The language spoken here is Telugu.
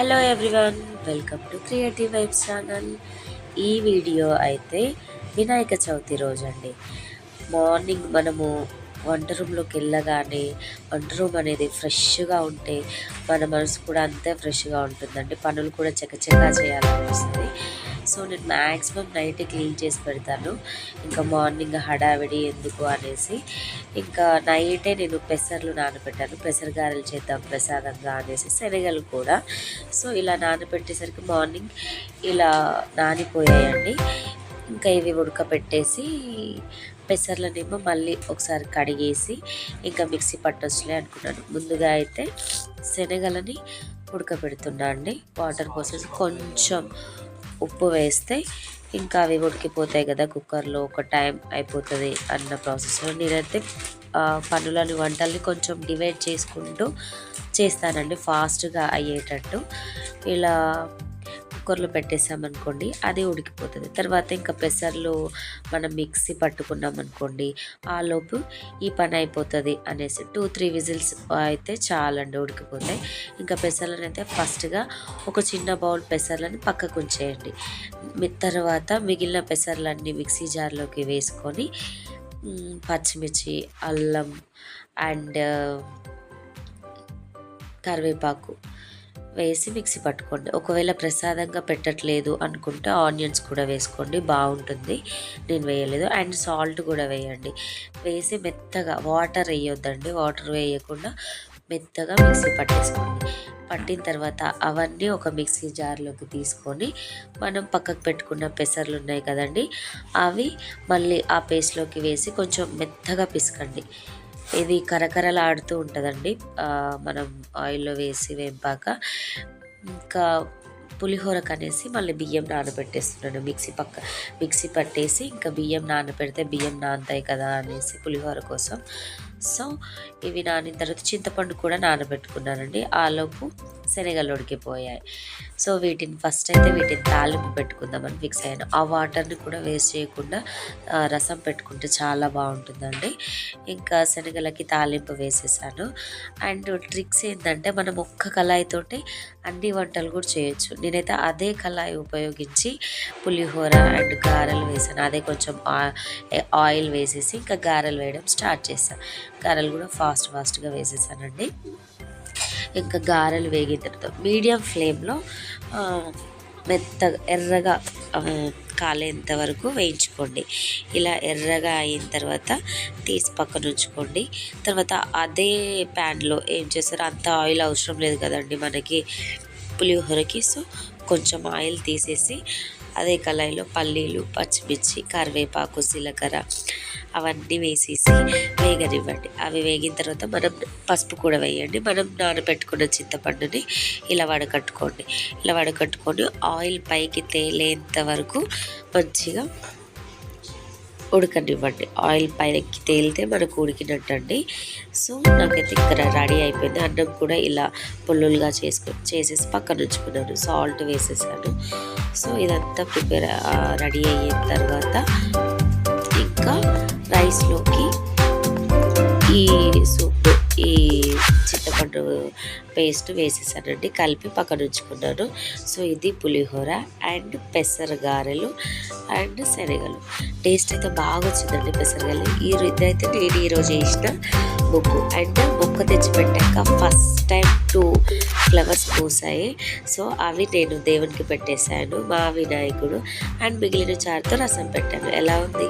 Hello everyone welcome to creative vibe channel. ఈ వీడియో అయితే వినాయక చవితి రోజు అండి మార్నింగ్ మనము వంట రూమ్లోకి వెళ్ళగానే వంట రూమ్ అనేది ఫ్రెష్గా ఉంటే మన మనసు కూడా అంతే ఫ్రెష్గా ఉంటుందండి. పనులు కూడా చకచకా చేయాలనిపిస్తుంది. సో నేను మ్యాక్సిమం నైట్ క్లీన్ చేసి పెడతాను. ఇంకా మార్నింగ్ హడావిడి ఎందుకు అనేసి. ఇంకా నైటే నేను పెసర్లు నానబెట్టాను. పెసర్ గారెలు చేద్దాం ప్రసాదంగా అనేసి శనగలు కూడా. సో ఇలా నానబెట్టేసరికి మార్నింగ్ ఇలా నానిపోయాయండి. ఇంకా ఇవి ఉడకబెట్టేసి పెసర్లనేమో మళ్ళీ ఒకసారి కడిగేసి ఇంకా మిక్సీ పట్టొచ్చులే అనుకున్నాను. ముందుగా అయితే శనగలని ఉడకబెడుతున్నా అండి. వాటర్ పోసేసి కొంచెం ఉప్పు వేస్తే ఇంకా అవి ఉడికిపోతాయి కదా కుక్కర్లో ఒక టైం అయిపోతుంది అన్న ప్రాసెస్లో. నేనైతే పనులని వంటల్ని కొంచెం డివైడ్ చేసుకుంటూ చేస్తానండి ఫాస్ట్గా అయ్యేటట్టు. ఇలా కుక్కర్లో పెట్టేసామనుకోండి అది ఉడికిపోతుంది. తర్వాత ఇంకా పెసర్లు మనం మిక్సీ పట్టుకున్నాం అనుకోండి ఆ లోపు ఈ పని అయిపోతుంది అనేసి టూ త్రీ విజిల్స్ అయితే చాలండి ఉడికిపోతాయి ఇంకా పెసర్లను అయితే ఫస్ట్గా ఒక చిన్న బౌల్ పెసర్లను పక్కకు ఉంచేయండి. తర్వాత మిగిలిన పెసర్లన్నీ మిక్సీ జార్లోకి వేసుకొని పచ్చిమిర్చి అల్లం అండ్ కరివేపాకు వేసి మిక్సీ పట్టుకోండి. ఒకవేళ ప్రసాదంగా పెట్టట్లేదు అనుకుంటే ఆనియన్స్ కూడా వేసుకోండి. బాగుంటుంది. నేను వేయలేదు. అండ్ సాల్ట్ కూడా వేయండి. వేసి మెత్తగా వాటర్ వేయొద్దండి. వాటర్ వేయకుండా మెత్తగా మిక్సీ పట్టేసుకోండి. పట్టిన తర్వాత అవన్నీ ఒక మిక్సీ జార్లోకి తీసుకొని మనం పక్కకు పెట్టుకున్న పెసర్లు ఉన్నాయి కదండి అవి మళ్ళీ ఆ పేస్ట్లోకి వేసి కొంచెం మెత్తగా పిసకండి. ఇది కరకరలాడుతూ ఉంటుందండి. మనం ఆయిల్లో వేసి వేపాక ఇంకా పులిహోరకు అనేసి మళ్ళీ బియ్యం నానబెట్టేస్తున్నాను. మిక్సీ పక్క మిక్సీ పట్టేసి ఇంకా బియ్యం నానబెడితే బియ్యం నానతాయి కదా అనేసి పులిహోర కోసం. సో ఇవి నానిన తర్వాత చింతపండు కూడా నానబెట్టుకున్నానండి. ఆలోపు శనగలు ఉడికిపోయాయి సో వీటిని ఫస్ట్ అయితే వీటిని తాలింపు పెట్టుకుందామని ఫిక్స్ అయ్యాను. ఆ వాటర్ని కూడా వేస్ట్ చేయకుండా రసం పెట్టుకుంటే చాలా బాగుంటుందండి. ఇంకా శనగలకి తాలింపు వేసేసాను. అండ్ ట్రిక్స్ ఏంటంటే మనం ఒక్క కళాయితోటి అన్ని వంటలు కూడా చేయొచ్చు. నేనైతే అదే కళాయి ఉపయోగించి పులిహోర అండ్ గారెలు వేసాను. అదే కొంచెం ఆయిల్ వేసేసి ఇంకా గారెలు వేయడం స్టార్ట్ చేశాను గారెలు కూడా ఫాస్ట్ ఫాస్ట్గా వేసేసానండి. ఇంకా గారెలు వేగిన తర్వాత మీడియం ఫ్లేమ్లో మెత్తగా ఎర్రగా కాలేంత వరకు వేయించుకోండి. ఇలా ఎర్రగా అయిన తర్వాత తీసి పక్కన ఉంచుకోండి. తర్వాత అదే ప్యాన్లో ఏం చేస్తారు? అంత ఆయిల్ అవసరం లేదు కదండి మనకి పులిహోరకి. సో కొంచెం ఆయిల్ తీసేసి అదే కళాయిలో పల్లీలు పచ్చిమిర్చి కరివేపాకు జీలకర్ర అవన్నీ వేసేసి వేగనివ్వండి. అవి వేగిన తర్వాత మనం పసుపు కూడా వేయండి. మనం నానబెట్టుకున్న చింతపండుని ఇలా వడకట్టుకోండి. ఇలా వడకట్టుకొని ఆయిల్ పైకి తేలేంత వరకు మంచిగా ఉడకనివ్వండి. ఆయిల్ పైకి తేలితే మనకు ఉడికినట్టు అండి సో నాకైతే ఇక్కడ రెడీ అయిపోయింది. అన్నం కూడా ఇలా పుల్లులుగా చేసుకు చేసేసి పక్కన ఉంచుకున్నాను. సాల్ట్ వేసేసాను. సో ఇదంతా ప్రిపేర్ రెడీ అయిన తర్వాత ఇంకా రైస్లోకి ఈ సూప్ చింతపండు పేస్ట్ వేసేసానండి. కలిపి పక్కన ఉంచుకున్నాను. సో ఇది పులిహోర అండ్ పెసర గారెలు అండ్ శనగలు. టేస్ట్ అయితే బాగా వచ్చిందండి పెసరగాయలు. ఈ ఇదైతే నేను ఈరోజు వేసిన ముగ్గు. అండ్ బొక్క తెచ్చి పెట్టాక ఫస్ట్ టైం టూ ఫ్లవర్స్ పూసాయి. సో అవి నేను దేవునికి పెట్టేశాను మా వినాయకుడు అండ్ మిగిలిన చారుతో రసం పెట్టాను. ఎలా ఉంది?